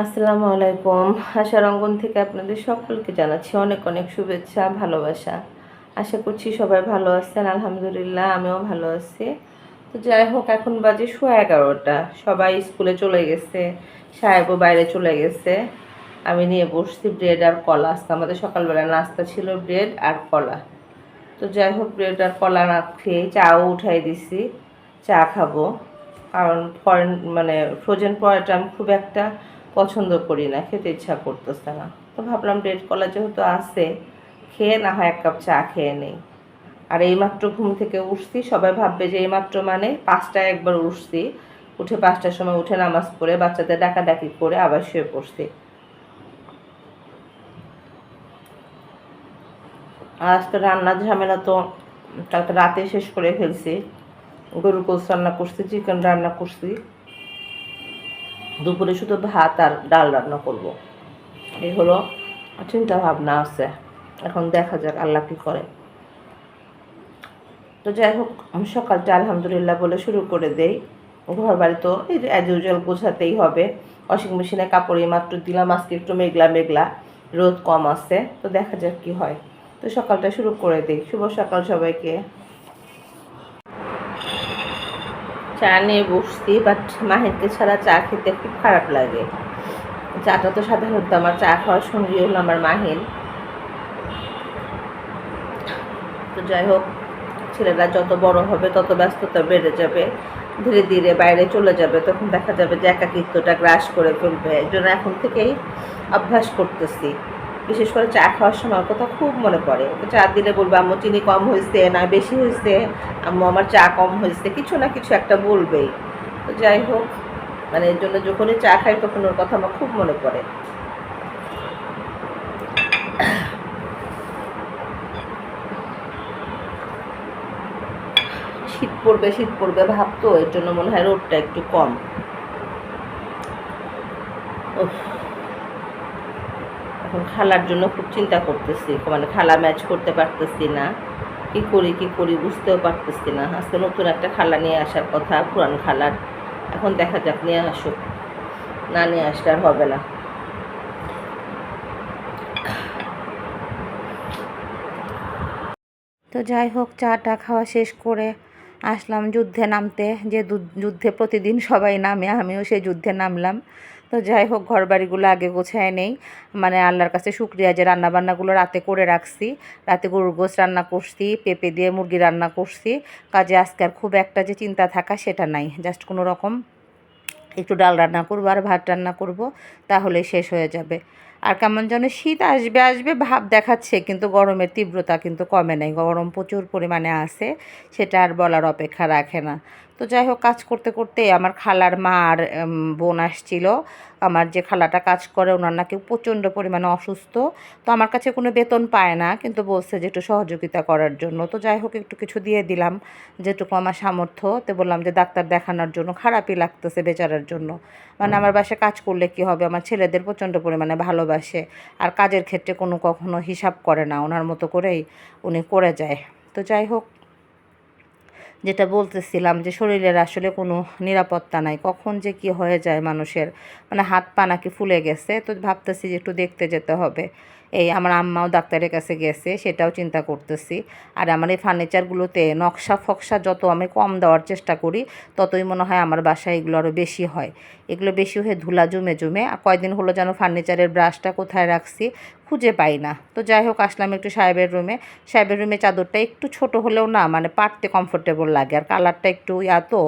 আসসালামু আলাইকুম। আশার অঙ্গন থেকে আপনাদের সকলকে জানাচ্ছি অনেক অনেক শুভেচ্ছা, ভালোবাসা। আশা করছি সবাই ভালো আছেন, আলহামদুলিল্লাহ, আমিও ভালো আছি। তো যাই হোক, এখন বাজে সোয়া এগারোটা। সবাই স্কুলে চলে গেছে, সাহেবও বাইরে চলে গেছে। আমি নিয়ে বসছি ব্রেড আর কলা। আজকে আমাদের সকালবেলা নাস্তা ছিল ব্রেড আর কলা। তো যাই হোক, ব্রেড আর কলা না খেয়ে চাও উঠাই দিছি। চা খাব। কারণ ফরেন মানে ফ্রোজেন পরোটা আমি খুব একটা পছন্দ করি না, খেতে ইচ্ছা করতেছে না। তো ভাবলাম ব্রেড কলা যেহেতু আছে, খেয়ে না হয় এক কাপ চা খেয়ে নেই। আর এইমাত্র ঘুম থেকে উঠছি, সবাই ভাববে যে এইমাত্র মানে পাঁচটায় একবার উঠছি। উঠে পাঁচটার সময় উঠে নামাজ পড়ে বাচ্চাদের ডাকাডাকি করে আবার শুয়ে পড়ছি। আর আজকে রান্নার ঝামেলা তো রাতে শেষ করে ফেলছি। গরু কোষ রান্না করছি চিকেন রান্না করছি। দুপুরে শুধু ভাত আর ডাল রান্না করব। এই হলো চিন্তা ভাবনা আছে। এখন দেখা যাক আল্লাহ কী করে। তো যাই হোক সকালটা আলহামদুলিল্লাহ বলে শুরু করে দেই। ঘর বাড়ি তো এই যে অ্যাজ ইউজুয়াল গোছাতেই হবে। ওয়াশিং মেশিনে কাপড় মাত্র দিলাম, আজকে একটু মেঘলা মেঘলা, রোদ কম আছে। তো দেখা যাক কি হয়। তো সকালটা শুরু করে দিই। শুভ সকাল সবাইকে। চা নিয়ে বসছি বাট মাহিরকে ছাড়া চা খেতে খুব খারাপ লাগে। চাটা তো সাধারণত আমার চা খাওয়ার সঙ্গী হলো আমার মাহিন তো যাই হোক, ছেলেরা যত বড় হবে, তত ব্যস্ততা বেড়ে যাবে। ধীরে ধীরে বাইরে চলে যাবে, তখন দেখা যাবে যে একাকিত্বটা গ্রাস করে ফেলবে। এই জন্য এখন থেকেই অভ্যাস করতেছি। বিশেষ করে চা খাওয়ার সময় কথা খুব মনে পড়ে। ওকে চা দিলে বলব, আম্মু, চিনি কম হয়েছে না, বেশি হয়েছে। আম্মু, আমার চা কম হয়েছে। কিছু না কিছু একটা বলবেই। তো যাই হোক মানে এর জন্য যখনই চা খাই তখন ওর কথা আমার খুব মনে পড়ে। শীত পড়বে শীত পড়বে ভাবতো, এর জন্য মনে হয় রোদটা একটু কম। উফ। এখন খালার জন্য খুব চিন্তা করতেছি। মানে খালা ম্যাচ করতে পারতেছি না। কি করি কি করি বুঝতেও পারতেছি না। আজকে নতুন একটা খালা নিয়ে আসার কথা, পুরান খালার। এখন দেখা যাক, নিয়ে আসুক। না নিয়ে আসলে আর হবে না। তো যাই হোক, চাটা খাওয়া শেষ করে আসলাম যুদ্ধে নামতে। যে যুদ্ধে প্রতিদিন সবাই নামে, আমিও সেই যুদ্ধে নামলাম। তো যাই হোক ঘর বাড়িগুলো আগে গোছায় নেই। মানে আল্লাহর কাছে শুক্রিয়া যে রান্নাবান্নাগুলো রাতে করে রাখছি। রাতে গরুর গোছ রান্না করছি, পেঁপে দিয়ে মুরগি রান্না করছি। কাজে আজকে আর খুব একটা যে চিন্তা থাকা সেটা নাই। জাস্ট কোনো রকম একটু ডাল রান্না করব আর ভাত রান্না করব তাহলে শেষ হয়ে যাবে। আর কেমন যেন শীত আসবে আসবে ভাব দেখাচ্ছে কিন্তু গরমের তীব্রতা কিন্তু কমে নাই। গরম প্রচুর পরিমাণে আছে সেটা আর বলার অপেক্ষা রাখে না। তো যাই হোক কাজ করতে করতে আমার খালার মা আর বোন আসছিল। আমার যে খালাটা কাজ করে ওনার নাকি প্রচণ্ড পরিমাণে অসুস্থ। তো আমার কাছে কোনো বেতন পায় না কিন্তু বলছে যে একটু সহযোগিতা করার জন্য। তো যাই হোক একটু কিছু দিয়ে দিলাম যেটুকু আমার সামর্থ্য। তো বললাম যে ডাক্তার দেখানোর জন্য খারাপই লাগতেছে বেচারার জন্য। মানে আমার বাসায় কাজ করলে কি হবে? আমার ছেলেদের প্রচণ্ড পরিমাণে ভালোবাসে। আর কাজের ক্ষেত্রে কোনো কখনো হিসাব করে না, ওনার মতো করেই উনি করে যায়। তো যাই হোক, যেটা বলতেছিলাম যে শরীরের আসলে কোনো নিরাপত্তা নাই, কখন যে কি হয়ে যায় মানুষের মানে হাত পা নাকি ফুলে গেছে, তো ভাবতেছি যে একটু দেখতে যেতে হবে। এই আমার আম্মাও ডাক্তারের কাছে গেছে, সেটাও চিন্তা করতেছি। আর আমার এই ফার্নিচারগুলোতে নকশা ফকশা যত আমি কম দেওয়ার চেষ্টা করি, ততই মনে হয় আমার বাসায় এগুলো আরও বেশি হয়। এগুলো বেশি হয়ে ধুলা জমে জমে, আর কয়দিন হলো যেন ফার্নিচারের ব্রাশটা কোথায় রাখছি খুঁজে পাই না। তো যাই হোক, আসলাম একটু সাহেবের রুমে। সাহেবের রুমে চাদরটা একটু ছোট হলেও না মানে পাড়তে কমফোর্টেবল লাগে। আর কালারটা একটু ইয়া তো,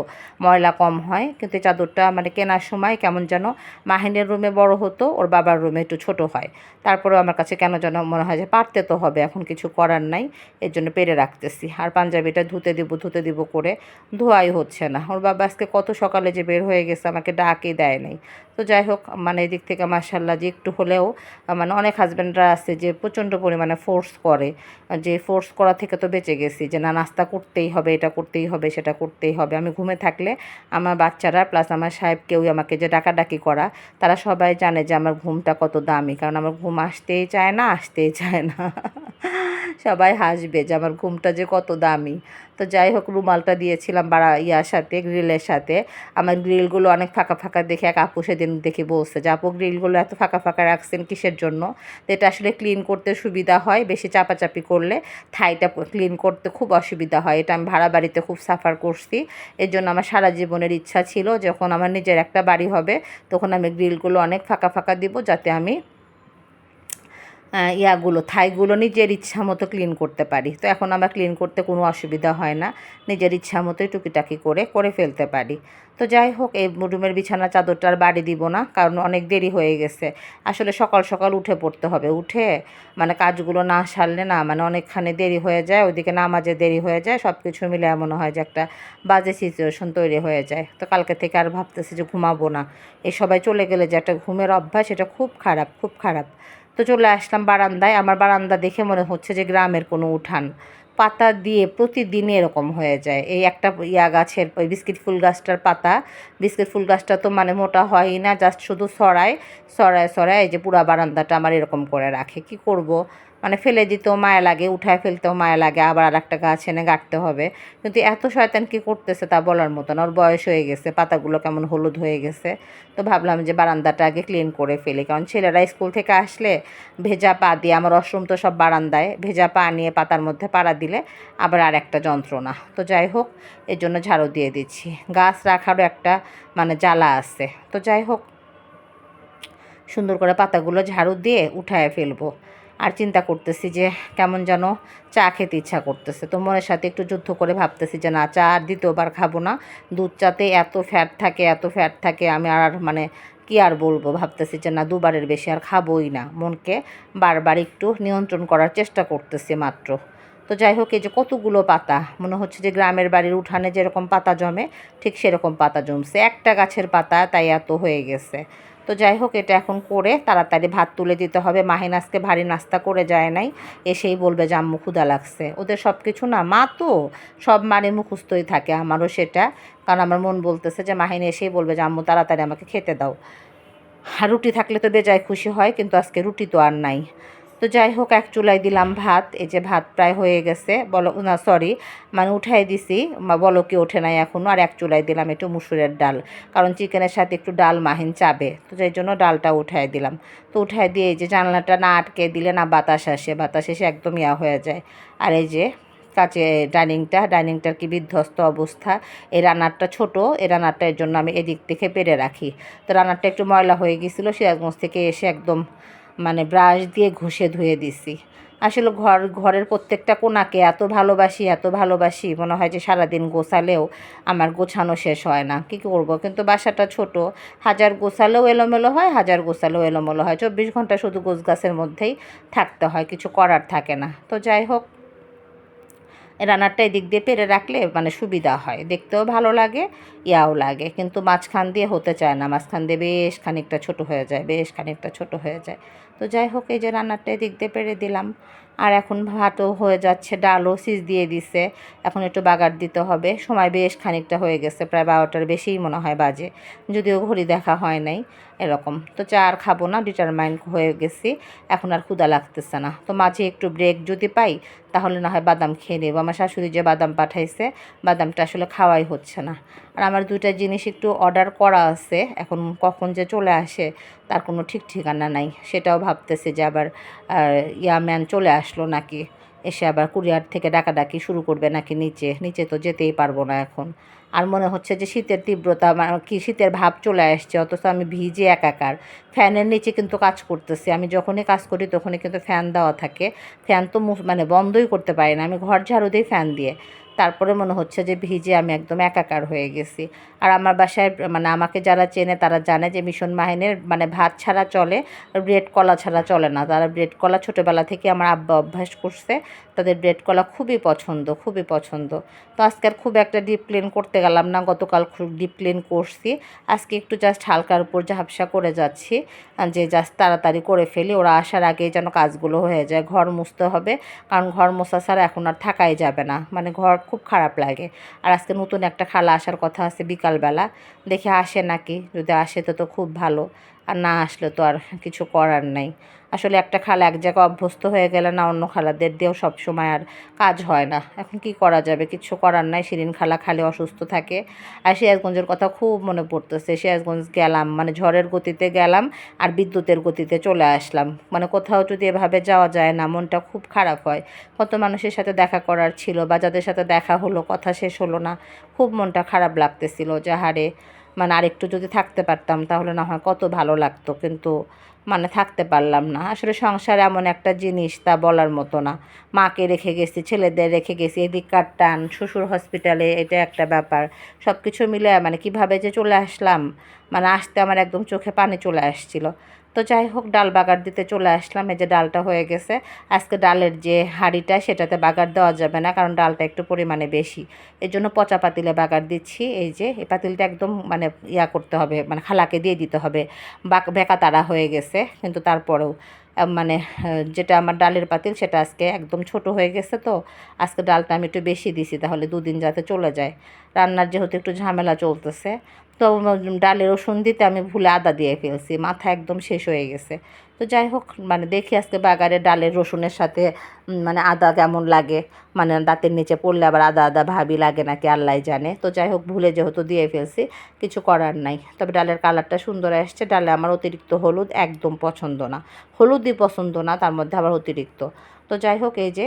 ময়লা কম হয়। কিন্তু চাদরটা মানে কেনার সময় কেমন যেন মাহিনের রুমে বড় হতো, ওর বাবার রুমে একটু ছোট হয়। তারপরেও আমার কাছে কেন যেন মনে হয় যে পারতে তো হবে, এখন কিছু করার নাই, এর জন্য পেরে রাখতেছি। আর পাঞ্জাবিটা ধুতে দিব ধুতে দিব করে, ধোয়াই হচ্ছে না। ওর বাবা আজকে কত সকালে যে বের হয়ে গেছে, আমাকে ডাকই দেয় নাই। তো যাই হোক মানে এদিক থেকে মার্শাল্লাহ যে একটু হলেও মানে অনেক হাজব্যান্ডরা আছে যে প্রচণ্ড পরিমাণে ফোর্স করে। যে ফোর্স করা থেকে তো বেঁচে গেছি যে না, নাস্তা করতেই হবে, এটা করতেই হবে, সেটা করতেই হবে। আমি ঘুমে থাকলে আমার বাচ্চারা প্লাস আমার সাহেব কেউই আমাকে যে ডাকাডাকি করা, তারা সবাই জানে যে আমার ঘুমটা কত দামি। কারণ আমার ঘুম আসতেই চায় না, আসতেই চায় না। সবাই হাসবে যে আমার ঘুমটা যে কত দামি। তো যাই হোক, রুমালটা দিয়েছিলাম বাড়া ইয়ার সাথে, গ্রিলের সাথে। আমার গ্রিলগুলো অনেক ফাঁকা ফাঁকা দেখে এক আপু সেদিন দেখে বলছে যে, আপু, গ্রিলগুলো এত ফাঁকা ফাঁকা রাখছেন কিসের জন্য? তো এটা আসলে ক্লিন করতে সুবিধা হয়, বেশি চাপাচাপি করলে থাইটা ক্লিন করতে খুব অসুবিধা হয়। এটা আমি ভাড়া বাড়িতে খুব সাফার করছি। এর জন্য আমার সারা জীবনের ইচ্ছা ছিল, যখন আমার নিজের একটা বাড়ি হবে, তখন আমি গ্রিলগুলো অনেক ফাঁকা ফাঁকা দিব, যাতে আমি ইয়াগুলো, থাইগুলো নিজের ইচ্ছা মতো ক্লিন করতে পারি। তো এখন আমার ক্লিন করতে কোনো অসুবিধা হয় না। নিজের ইচ্ছা মতোই টুকিটাকি করে করে ফেলতে পারি। তো যাই হোক, এই রুমের বিছানা চাদরটা আর বাড়ি দিব না, কারণ অনেক দেরি হয়ে গেছে। আসলে সকাল সকাল উঠে পড়তে হবে। উঠে মানে কাজগুলো না সারলে না মানে অনেকখানি দেরি হয়ে যায়, ওইদিকে নামাজে দেরি হয়ে যায় সব কিছু মিলে এমন হয় যে একটা বাজে সিচুয়েশন তৈরি হয়ে যায়। তো কালকে থেকে আর ভাবতেছি যে ঘুমাবো না। এই সবাই চলে গেলে যে একটা ঘুমের অভ্যাস, এটা খুব খারাপ খুব খারাপ। তো চলে আসলাম বারান্দায়। আমার বারান্দা দেখে মনে হচ্ছে যে গ্রামের কোনো উঠান। পাতা দিয়ে প্রতিদিন এরকম হয়ে যায়। এই একটা ইয়া গাছের, ওই বিস্কিট ফুল গাছটার পাতা। বিস্কিট ফুল গাছটা তো মানে মোটা হয়ই না, জাস্ট শুধু সরায় সরায় সরায় এই যে পুরা বারান্দাটা আমার এরকম করে রাখে। কি করব? মানে ফেলে দিতেও মায়া লাগে, উঠায় ফেলতেও মায়া লাগে, আবার আর একটা গাছ এনে গাঁটতে হবে। কিন্তু এত শয়তান কি করতেছে তা বলার মতো না ওর বয়স হয়ে গেছে, পাতাগুলো কেমন হলুদ হয়ে গেছে। তো ভাবলাম যে বারান্দাটা আগে ক্লিন করে ফেলি, কারণ ছেলেরা স্কুল থেকে আসলে ভেজা পা দিয়ে, আমার ওয়াশরুম তো সব বারান্দায়, ভেজা পা নিয়ে পাতার মধ্যে পাড়া দিলে আবার আর একটা যন্ত্রণা। তো যাই হোক, এর জন্য ঝাড়ু দিয়ে দিচ্ছি। গাছ রাখারও একটা মানে জ্বালা আছে। তো যাই হোক, সুন্দর করে পাতাগুলো ঝাড়ু দিয়ে উঠায় ফেলব। আর চিন্তা করতেছি যে কেমন যেন চা খেতে ইচ্ছা করতেছে। তো মনের সাথে একটু যুদ্ধ করে ভাবতেছি যে না, চা আর দ্বিতীয়বার খাব না। দুধ চাতে এত ফ্যাট থাকে, এত ফ্যাট থাকে, আমি আর মানে কি আর বলব? ভাবতেছি যে না, দুবারের বেশি আর খাবোই না। মনকে বারবার একটু নিয়ন্ত্রণ করার চেষ্টা করতেছি মাত্র। তো যাই হোক, এই যে কতগুলো পাতা, মনে হচ্ছে যে গ্রামের বাড়ির উঠানে যেরকম পাতা জমে, ঠিক সেরকম পাতা জমছে। একটা গাছের পাতা তাই এত হয়ে গেছে। তো যাই হোক, এটা এখন করে তাড়াতাড়ি ভাত তুলে দিতে হবে। মাহিন আজকে ভারী নাস্তা করে যায় নাই, এসেই বলবে যে, আম্মু ক্ষুদা লাগছে। ওদের সব কিছু না, মা তো সব মানে মুখস্থই থাকে, আমারও সেটা। কারণ আমার মন বলতেছে যে, মাহিন এসেই বলবে যে, আম্মু, তাড়াতাড়ি আমাকে খেতে দাও। রুটি থাকলে তো বেজায় খুশি হয়, কিন্তু আজকে রুটি তো আর নাই। তো যাই হোক, এক চুলাই দিলাম ভাত। এই যে ভাত প্রায় হয়ে গেছে। বলো না সরি মানে উঠাই দিছি। বলো কি ওঠে নাই এখনও আর এক চুলাই দিলাম একটু মুসুরের ডাল। কারণ চিকেনের সাথে একটু ডাল মাহিন চাবে। তো সেই জন্য ডালটা উঠাই দিলাম। তো উঠাই দিয়ে এই যে জানলাটা না আটকে দিলে না বাতাস আসে। বাতাস এসে একদম ইয়া হয়ে যায়। আর এই যে কাছে ডাইনিংটা, ডাইনিংটার কি বিধ্বস্ত অবস্থা। এই রান্নারটা ছোট। এই রান্নারটা এর জন্য আমি এদিক থেকে পেরে রাখি। তো রান্নারটা একটু ময়লা হয়ে গেছিল। সিরাজগঞ্জ থেকে এসে একদম মানে ব্রাশ দিয়ে ঘষে ধুয়ে দিছি। আসলে ঘর, ঘরের প্রত্যেকটা কোনাকে এত ভালোবাসি এত ভালোবাসি, মনে হয় যে সারাদিন গোছালেও আমার গোছানো শেষ হয় না। কী করব? কিন্তু বাসাটা ছোট, হাজার গোছালেও এলোমেলো হয়, হাজার গোছালেও এলোমেলো হয়। চব্বিশ ঘণ্টা শুধু গোছ গাছের মধ্যেই থাকতে হয়, কিছু করার থাকে না। তো যাই হোক, রান্নারটা এদিক দিয়ে পেরে রাখলে মানে সুবিধা হয়। দেখতেও ভালো লাগে, ইয়াও লাগে। কিন্তু মাঝখান দিয়ে হতে চায় না। মাঝখান দিয়ে বেশ খানিকটা ছোট হয়ে যায়, বেশ খানিকটা ছোট হয়ে যায়। তো যাই হোক এই যে রান্নাটা দিয়ে পেরে দিলাম। আর এখন ভাতও হয়ে যাচ্ছে, ডালও সিজ দিয়ে দিছে। এখন একটু বাগার দিতে হবে। সময় বেশ খানিকটা হয়ে গেছে, প্রায় বারোটার বেশিই মনে হয় বাজে। যদিও ঘড়ি দেখা হয় নাই, এরকম। তো চা আর খাব না ডিটারমাইন্ড হয়ে গেছি। এখন আর ক্ষুদা লাগতেছে না। তো মাঝে একটু ব্রেক যদি পাই, তাহলে না হয় বাদাম খেয়ে নেব। আমার শাশুড়ি যে বাদাম পাঠাইছে, বাদামটা আসলে খাওয়াই হচ্ছে না। আর আমার দুইটা জিনিস একটু অর্ডার করা আছে। এখন কখন যে চলে আসে, তার কোনো ঠিক ঠিকানা নাই। সেটাও ভাবতেছে যে আবার ইয়াম্যান চলে আসলো নাকি? এসে আবার কুরিয়ার থেকে ডাকাডাকি শুরু করবে নাকি নিচে? নিচে তো যেতেই পারব না এখন। আর মনে হচ্ছে যে শীতের তীব্রতা কি শীতের ভাব চলে আসছে, অথচ আমি ভিজে একাকার। ফ্যানের নিচে কিন্তু কাজ করতেছি। আমি যখনই কাজ করি তখনই কিন্তু ফ্যান দেওয়া থাকে। ফ্যান তো মানে বন্ধই করতে পারি না। আমি ঘর ঝাড়ু দিই ফ্যান দিয়ে। তারপরে মনে হচ্ছে যে ভিজে আমি একদম একাকার হয়ে গেছি। আর আমার বাসায় মানে আমাকে যারা চেনে তারা জানে যে মিশন মাহিনের মানে ভাত ছাড়া চলে ব্রেড কলা ছাড়া চলে না। তারা ব্রেড কলা ছোটোবেলা থেকে আমার আব্বা অভ্যাস করছে। তাদের ব্রেড কলা খুবই পছন্দ খুবই পছন্দ। তো আজকে আর খুব একটা ডিপ ক্লিন করতে গেলাম না। গতকাল খুব ডিপ ক্লিন করছি। আজকে একটু জাস্ট হালকার উপর ঝাপসা করে যাচ্ছি। যে জাস্ট তাড়াতাড়ি করে ফেলি। ওরা আসার আগেই যেন কাজগুলো হয়ে যায়। ঘর মুছতে হবে। কারণ ঘর মোছা ছাড়া এখন আর থাকাই যাবে না। মানে ঘর খুব খারাপ লাগে। আর আজকে নতুন একটা খালা আসার কথা আছে বিকালবেলা। দেখে আসে নাকি? যদি আসে তো তো খুব ভালো। আর না আসলে তো আর কিছু করার নাই। আসলে একটা খালা এক জায়গায় অভ্যস্ত হয়ে গেলে না অন্য খালাদের দিয়েও সব সময় আর কাজ হয় না। এখন কি করা যাবে? কিছু করার নাই। শিরিন খালা খালি অসুস্থ থাকে। আর সিরাজগঞ্জের কথা খুব মনে পড়তেছে। সিরাজগঞ্জ গেলাম মানে ঝড়ের গতিতে গেলাম আর বিদ্যুতের গতিতে চলে আসলাম। মানে কোথাও যদি এভাবে যাওয়া যায় না, মনটা খুব খারাপ হয়। কত মানুষের সাথে দেখা করার ছিল বা যাদের সাথে দেখা হলো, কথা শেষ হলো না, খুব মনটা খারাপ লাগতেছিল যে, হারে মানে আরেকটু যদি থাকতে পারতাম, তাহলে না হয় কত ভালো লাগতো, কিন্তু মানে থাকতে পারলাম না। আসলে সংসার এমন একটা জিনিস, তা বলার মতো না। মাকে রেখে গেছি, ছেলেদের রেখে গেছি এদিককার টান, শ্বশুর হসপিটালে এটা একটা ব্যাপার। সব কিছু মিলে মানে কীভাবে যে চলে আসলাম মানে আসতে আমার একদম চোখে পানি চলে আসছিল। তো যাই হোক, ডাল বাগার দিতে চলে আসলাম। এই যে ডালটা হয়ে গেছে। আজকে ডালের যে হাঁড়িটা, সেটাতে বাগার দেওয়া যাবে না, কারণ ডালটা একটু পরিমাণে বেশি। এই জন্য পচা পাতিলে বাগার দিচ্ছি। এই যে, এই পাতিলটা একদম মানে ইয়া করতে হবে মানে খালাকে দিয়ে দিতে হবে। বেকা তারা হয়ে গেছে, কিন্তু তারপরেও মানে যেটা আমার ডালের পাতিল, সেটা আজকে একদম ছোট হয়ে গেছে তো। আজকে ডালটা আমি একটু বেশি দিছি, তাহলে দুদিন যাতে চলে যায়। রান্নার যেহেতু একটু ঝামেলা চলতেছে তো ডালে রসুন দিতে আমি ভুলে আদা দিয়ে ফেলছি, মাথা একদম শেষ হয়ে গেছে। তো যাই হোক মানে দেখি আজকে বাগারে ডালের রসুনের সাথে মানে আদা কেমন লাগে মানে দাঁতের নিচে পড়লে আবার আদা আদা ভাবি লাগে নাকি আল্লাহ জানে। তো যাই হোক, ভুলে যেহেতু দিয়ে ফেলছি, কিছু করার নাই। তবে ডালের কালারটা সুন্দর আসছে, ডালে আমার অতিরিক্ত হলুদ একদম পছন্দ না। হলুদই পছন্দ না, তার মধ্যে আবার অতিরিক্ত। তো যাই হোক, এই যে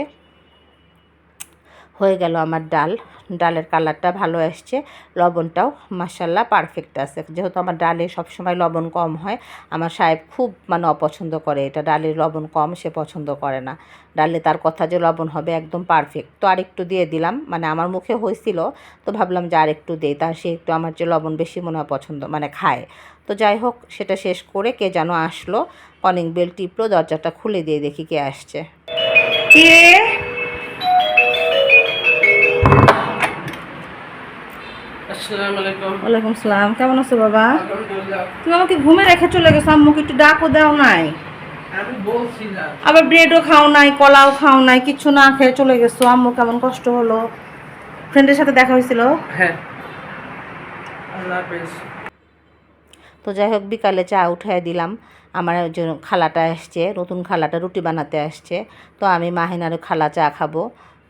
হয়ে গেল আমার ডাল। ডালের কালারটা ভালো আসছে, লবণটাও মাসাল্লাহ পারফেক্ট আছে। যেহেতু আমার ডালে সবসময় লবণ কম হয়, আমার সাহেব খুব মানে অপছন্দ করে এটা। ডালের লবণ কম, সে পছন্দ করে না। ডালে তার কথা যে লবণ হবে একদম পারফেক্ট তো আরেকটু দিয়ে দিলাম মানে আমার মুখে হয়েছিল, তো ভাবলাম যে আরেকটু দিই। তার সে একটু আমার যে লবণ বেশি মনে হয় পছন্দ মানে খায়। তো যাই হোক, সেটা শেষ করে কে যেন আসলো। কলিং বেল টিপলো, দরজাটা খুলে দিয়ে দেখি কে আসছে। ওয়ালাইকুম সালাম কেমন আছো বাবা? তুমি আমাকে ঘুমে রেখে চলে গেছো আম্মুকে একটু ডাকও দাও নাই। আবার ব্রেডও খাও নাই কলাও খাও নাই কিচ্ছু না খেয়ে চলে গেছো। আম্মু কেমন কষ্ট হলো? ফ্রেন্ডের সাথে দেখা হয়েছিল? হ্যাঁ। তো যাই হোক বিকালে চা উঠাই দিলাম। আমার যে খালাটা আসছে নতুন খালাটা রুটি বানাতে আসছে। তো আমি মাহিনার খালা চা খাব।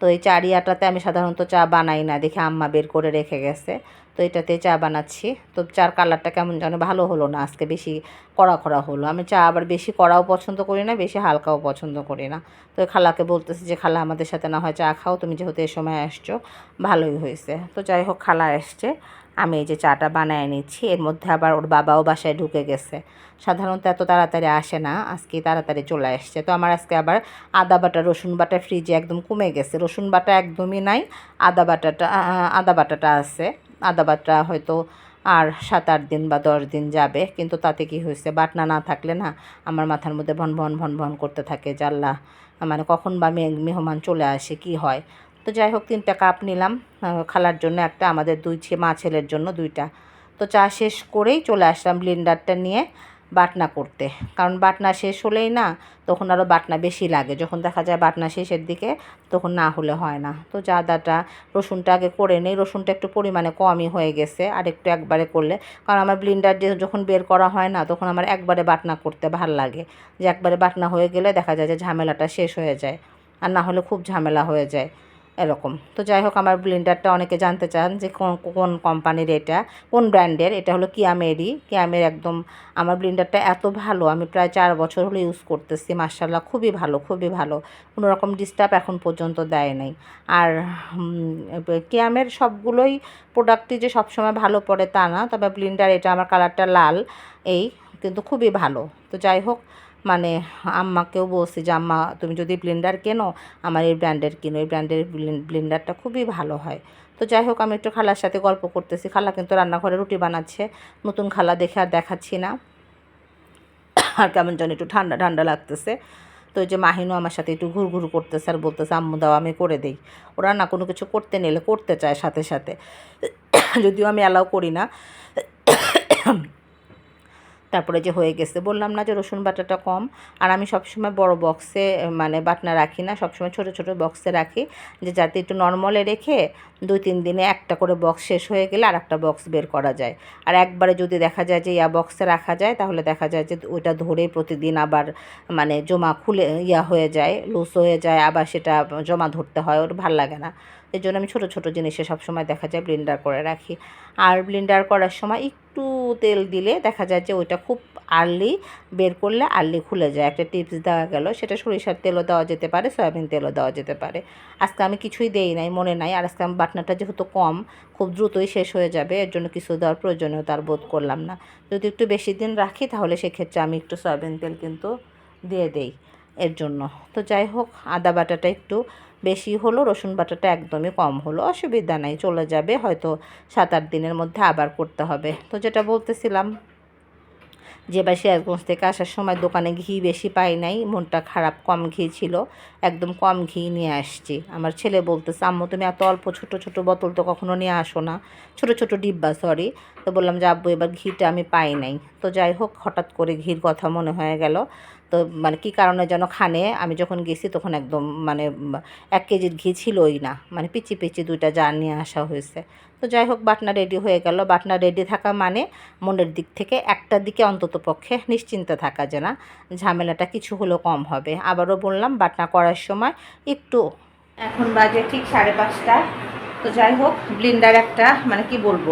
তো এই চারিয়াটাতে আমি সাধারণত চা বানাই না দেখে আম্মা বের করে রেখে গেছে। তো এটাতে চা বানাচ্ছি। তো চার কালারটা কেমন যেন ভালো হলো না, আজকে বেশি কড়া কড়া হলো। আমি চা আবার বেশি কড়াও পছন্দ করি না, বেশি হালকাও পছন্দ করি না। তো খালাকে বলতেছি যে, খালা, আমাদের সাথে না হয় চা খাও, তুমি যেহেতু এ সময় আসছো, ভালোই হয়েছে। তো যাই হোক, খালা আসছে। আমি এই যে চাটা বানায় নিচ্ছি, এর মধ্যে আবার ওর বাবাও বাসায় ঢুকে গেছে। সাধারণত এত তাড়াতাড়ি আসে না, আজকে তাড়াতাড়ি চলে আসছে। তো আমার আজকে আবার আদা বাটা, রসুন বাটা ফ্রিজে একদম কমে গেছে। রসুন বাটা একদমই নাই, আদা বাটাটা আদা বাটাটা আছে। আদা বাটা হয়তো আর সাত আট দিন বা দশ দিন যাবে, কিন্তু তাতে কি হয়েছে? বাটনা না থাকলে না আমার মাথার মধ্যে ভন ভন ভন ভন করতে থাকে জাল্লা মানে কখন বা মেহমান চলে আসে, কি হয়? তো যাই হোক, তিনটা কাপ নিলাম খালার জন্য একটা, আমাদের দুই ছে মা ছেলের জন্য দুইটা। তো চা শেষ করেই চলে আসলাম ব্লিন্ডারটা নিয়ে। বাটনা করতে। কারণ বাটনা শেষ হলেই না তখন আরও বাটনা বেশি লাগে। যখন দেখা যায় বাটনা শেষের দিকে তখন না হলে হয় না। তো যা আদাটা রসুনটা আগে করে নেই। রসুনটা একটু পরিমাণে কমই হয়ে গেছে। আর একটু একবারে করলে কারণ আমার ব্লিন্ডার যখন বের করা হয় না তখন আমার একবারে বাটনা করতে ভালো লাগে। যে একবারে বাটনা হয়ে গেলে দেখা যায় যে ঝামেলাটা শেষ হয়ে যায়। আর না হলে খুব ঝামেলা হয়ে যায়। এরকম। তো যাই হোক আমার ব্লেন্ডারটা অনেকে জানতে চান যে কোন কোম্পানির এটা, কোন ব্র্যান্ডের এটা হলো কিয়ামেরই কিয়ামের একদম আমার ব্লেন্ডারটা এত ভালো, আমি প্রায় চার বছর হলো ইউজ করতেছি মার্শাল্লাহ খুবই ভালো খুবই ভালো। কোনো রকম ডিস্টার্ব এখন পর্যন্ত দেয় নাই। আর কিয়ামের সবগুলোই প্রোডাক্টই যে সবসময় ভালো পড়ে তা না, তবে ব্লেন্ডার এটা, আমার কালারটা লাল, এই, কিন্তু খুবই ভালো। তো যাই হোক মানে আম্মাকেও বলছি যে, আম্মা, তুমি যদি ব্লেন্ডার কেনো, আমার এই ব্র্যান্ডের কিনো। এই ব্র্যান্ডের ব্লেন্ডারটা খুবই ভালো হয়। তো যাই হোক, আমি একটু খালার সাথে গল্প করতেছি। খালা কিন্তু রান্নাঘরে রুটি বানাচ্ছে। নতুন খালা দেখে আর দেখাচ্ছি না। আর কেমন যেন একটু ঠান্ডা ঠান্ডা লাগতেছে। তো যে মাহিনও আমার সাথে একটু ঘুর ঘুর করতেছে আর বলতেছে, আম্মু, দাও, আমি করে দিই। ওরা না কোনো কিছু করতে নিলে, করতে চায় সাথে সাথে। যদিও আমি অ্যালাউ করি না। তারপরে যে হয়ে গেছে। বললাম না যে রসুন বাটাটা কম। আর আমি সবসময় বড় বক্সে মানে বাটনা রাখি না, সবসময় ছোট ছোট বক্সে রাখি যে যাতে একটু নর্মালে রেখে দুই, তিন দিনে একটা করে বক্স শেষ হয়ে গেলে আর একটা বক্স বের করা যায়। আর একবারে যদি দেখা যায় যে ইয়া বক্সে রাখা যায়, তাহলে দেখা যায় যে ওইটা ধরে প্রতিদিন আবার মানে জমা খুলে, ইয়া হয়ে যায় লুজ হয়ে যায়, আবার সেটা জমা ধরতে হয়, ওর ভালো লাগে না। এই জন্য আমি ছোটো ছোটো জিনিসে সবসময় দেখা যায় ব্লেন্ডার করে রাখি। আর ব্লেন্ডার করার সময় একটু তেল দিলে দেখা যায় যে ওইটা খুব আর্লি বের করলে আর্লি খুলে যায়। একটা টিপস দেওয়া গেল, সেটা সরিষার তেলও দেওয়া যেতে পারে, সয়াবিন তেলও দেওয়া যেতে পারে। আজকে আমি কিছুই দেই নাই, মনে নাই, আর আজকে আমি বাটনাটা যেহেতু কম, খুব দ্রুতই শেষ হয়ে যাবে, এর জন্য কিছু দেওয়ার প্রয়োজনীয়তা আর বোধ করলাম না। যদি একটু বেশি দিন রাখি, তাহলে সেক্ষেত্রে আমি একটু সয়াবিন তেল কিন্তু দিয়ে দেই, এর জন্য। তো যাই হোক, আদা বাটাটা একটু বেশি হলো, রসুন বাটাটা একদমই কম হলো, অসুবিধা নাই, চলে যাবে, হয়তো সাত আট দিনের মধ্যে আবার করতে হবে। তো যেটা বলতেছিলাম যে বা সিরাজগঞ্জ থেকে আসার সময় দোকানে ঘি বেশি পাই নাই, মনটা খারাপ, কম ঘি ছিল। একদম কম ঘি নিয়ে আসছি। আমার ছেলে বলতেছে, আম্মু, তুমি এত অল্প ছোট ছোট বোতল তো কখনো নিয়ে আসো না। ছোট ছোট ডিব্বা সরি তো বললাম যে, আব্বু, এবার ঘিটা আমি পাই নাই। তো যাই হোক, হঠাৎ করে ঘির কথা মনে হয়ে গেল। তো মানে কী কারণে যেন খানে, আমি যখন গেছি তখন একদম মানে এক কেজির ঘি ছিলই না। মানে পিচি পিচি দুইটা জার নিয়ে আসা হয়েছে। তো যাই হোক, বাটনা রেডি হয়ে গেল। বাটনা রেডি থাকা মানে মনের দিক থেকে একটা দিকে অন্তত পক্ষে নিশ্চিন্তে থাকা যে না, ঝামেলাটা কিছু হলেও কম হবে। আবারও বললাম, বাটনা করার সময় একটু এখন বাজে ঠিক সাড়ে পাঁচটা। তো যাই হোক ব্লিন্ডার একটা মানে কি বলব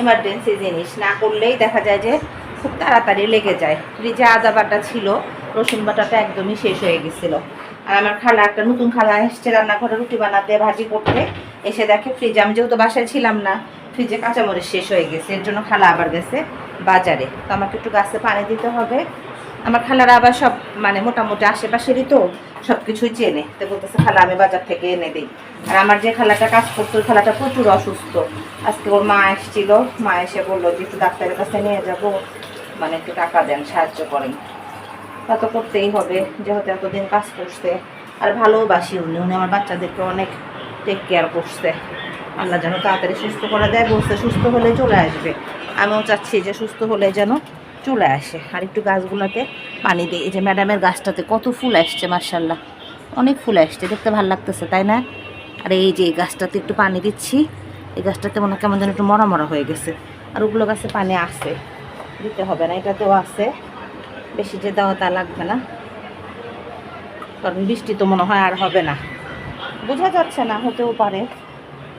এমার্জেন্সি জিনিস। না করলেই দেখা যায় যে খুব তাড়াতাড়ি লেগে যায়। ফ্রিজে আদা বাটা ছিল, রসুন বাটাটা একদমই শেষ হয়ে গেছিল। আর আমার খালা একটা নতুন খালা এসছে রান্নাঘরে রুটি বানাতে, ভাজি করতে। এসে দেখে ফ্রিজে আমি যেহেতু বাসায় ছিলাম না ফ্রিজে কাঁচামরিচ শেষ হয়ে গেছে, এর জন্য খালা আবার গেছে বাজারে। তো আমাকে একটু গাছে পানি দিতে হবে। আমার খালারা আবার সব মানে মোটামুটি আশেপাশেরই তো সব কিছুই চেনে। তো বলতেছে, খালা, আমি বাজার থেকে এনে দিই। আর আমার যে খালাটা কাজ করতো খালাটা প্রচুর অসুস্থ। আজকে ওর মা এসেছিল। মা এসে বলল যে, একটু ডাক্তারের কাছে নিয়ে যাব। মানে একটু টাকা দেন, সাহায্য করেন। তা তো করতেই হবে, যেহেতু এতদিন কাজ করছে। আর ভালোবাসি উনি। উনি আমার বাচ্চাদেরকে অনেক টেক কেয়ার করছে। আল্লাহ যেন তাড়াতাড়ি সুস্থ করে দেয়, বলছে সুস্থ হলে চলে আসবে। আমিও চাচ্ছি যে সুস্থ হলে যেন চলে আসে। আর একটু গাছগুলোতে পানি দিই। এই যে ম্যাডামের গাছটাতে কত ফুল আসছে মার্শাল্লাহ অনেক ফুল আসছে, দেখতে ভালো লাগতেছে, তাই না? আর এই যে এই গাছটাতে একটু পানি দিচ্ছি, এই গাছটাতে মনে কেমন যেন একটু মরা মরা হয়ে গেছে। আর ওগুলো গাছে পানি আছে, দিতে হবে না, এটাতেও আছে। বেশি যে দেওয়া তা লাগবে না। কারণ বৃষ্টি তো মনে হয় আর হবে না। বোঝা যাচ্ছে না, হতেও পারে।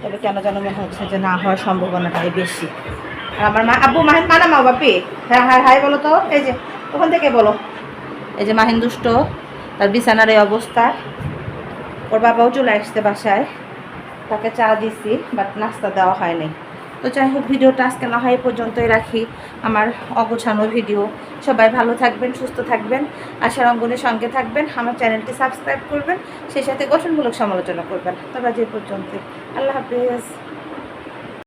তবে কেন যেন মনে হচ্ছে যে না হওয়ার সম্ভাবনাটাই বেশি। আর আমার মা আব্বু, মাহিন মানা মা, বাপি? হ্যাঁ হ্যাঁ হাই বলো তো। এই যে, ওখান থেকে বলো। এই যে মাহিন দুষ্ট, তার বিছানার এই অবস্থা। ওর বাবাও চলে আসছে বাসায়। তাকে চা দিছি, বাট নাস্তা দেওয়া হয়নি। তো যাই হোক, ভিডিওটা আজকে না হয় পর্যন্তই রাখি আমার অগোছানো ভিডিও। সবাই ভালো থাকবেন, সুস্থ থাকবেন আশার অঙ্গনের সঙ্গে থাকবেন, আমার চ্যানেলটি সাবস্ক্রাইব করবেন, সেই সাথে গঠনমূলক সমালোচনা করবেন। তবে আজ এ পর্যন্ত আল্লাহ হাফিজ।